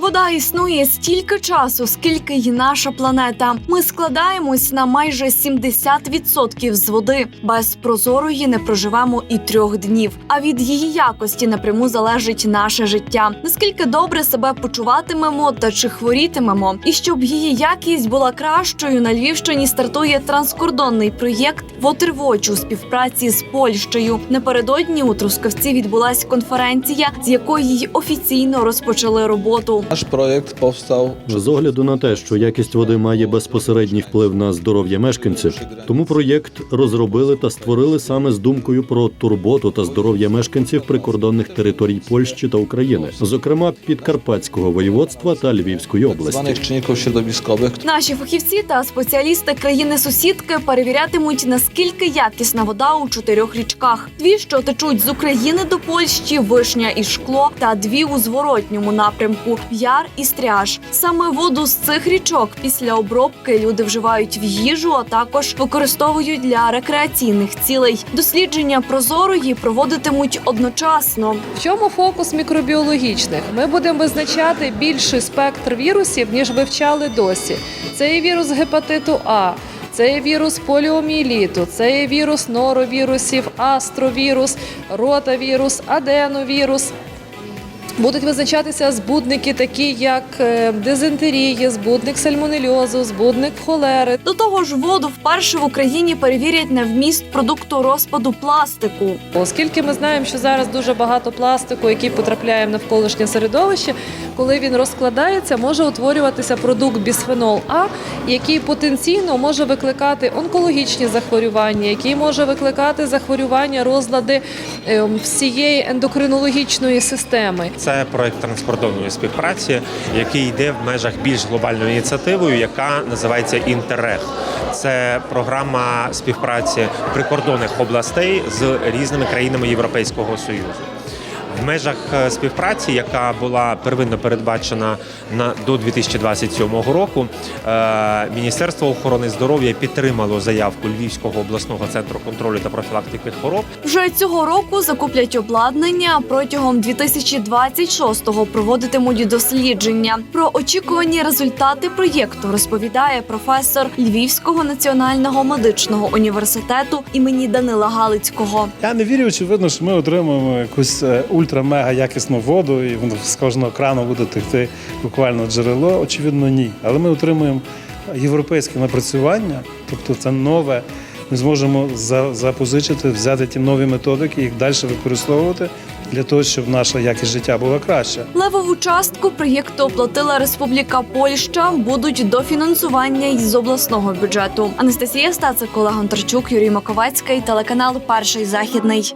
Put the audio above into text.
Вода існує стільки часу, скільки й наша планета. Ми складаємось на майже 70% з води. Без прозорої не проживемо і трьох днів. А від її якості напряму залежить наше життя. Наскільки добре себе почуватимемо та чи хворітимемо, і щоб її якість була кращою, на Львівщині стартує транскордонний проєкт «Waterwatch» у співпраці з Польщею. Напередодні у Трускавці відбулася конференція, з якої й офіційно розпочали роботу. Nasz projekt powstał З огляду на те, що якість води має безпосередній вплив на здоров'я мешканців, тому проєкт розробили та створили саме з думкою про турботу та здоров'я мешканців прикордонних територій Польщі та України, зокрема Підкарпатського воєводства та Львівської області. Наші фахівці та спеціалісти країни-сусідки перевірятимуть, наскільки якісна вода у чотирьох річках: дві, що течуть з України до Польщі, вишня і шкло, та дві у зворотньому напрямку яр і стряж. Саме воду з цих річок після обробки люди вживають в їжу, а також використовують для рекреаційних цілей. Дослідження прозорої проводитимуть одночасно. В чому фокус мікробіологічних? Ми будемо визначати більший спектр вірусів, ніж вивчали досі. Це є вірус гепатиту А. Це є вірус поліомієліту, це є вірус норовірусів, астровірус, ротавірус, аденовірус. Будуть визначатися збудники, такі як е, дизентерії, збудник сальмонельозу, збудник холери. До того ж, воду вперше в Україні перевірять на вміст продукту розпаду пластику. Оскільки ми знаємо, що зараз дуже багато пластику, який потрапляє в навколишнє середовище, коли він розкладається, може утворюватися продукт бісфенол А, який потенційно може викликати онкологічні захворювання, який може викликати захворювання, розлади е, всієї ендокринологічної системи. Це проект транскордонної співпраці, який йде в межах більш глобальною ініціативою, яка називається Інтеррег. Це програма співпраці прикордонних областей з різними країнами Європейського союзу. В межах е, співпраці, яка була первинно передбачена на до 2027 року, е, Міністерство охорони здоров'я підтримало заявку Львівського обласного центру контролю та профілактики хвороб Вже цього року закуплять обладнання. а Протягом 2026-го проводитимуть дослідження. Про очікувані результати проєкту розповідає професор Львівського національного медичного університету імені Данила Галицького. Я не вірю, очевидно, що ми отримаємо якусь е, ультра-мега якісну воду, і воно з кожного крану буде текти буквально джерело. Очевидно, ні. Але ми отримуємо європейське напрацювання, тобто це нове. Ми зможемо за- запозичити, взяти ті нові методики, їх далі використовувати для того, щоб наша якість життя була краща. Левову частку проєкту оплатила Республіка Польща. Будуть дофінансування із обласного бюджету. Анастасія Стацик, Олег Гонтарчук, Юрій Маковецький, телеканал Перший західний.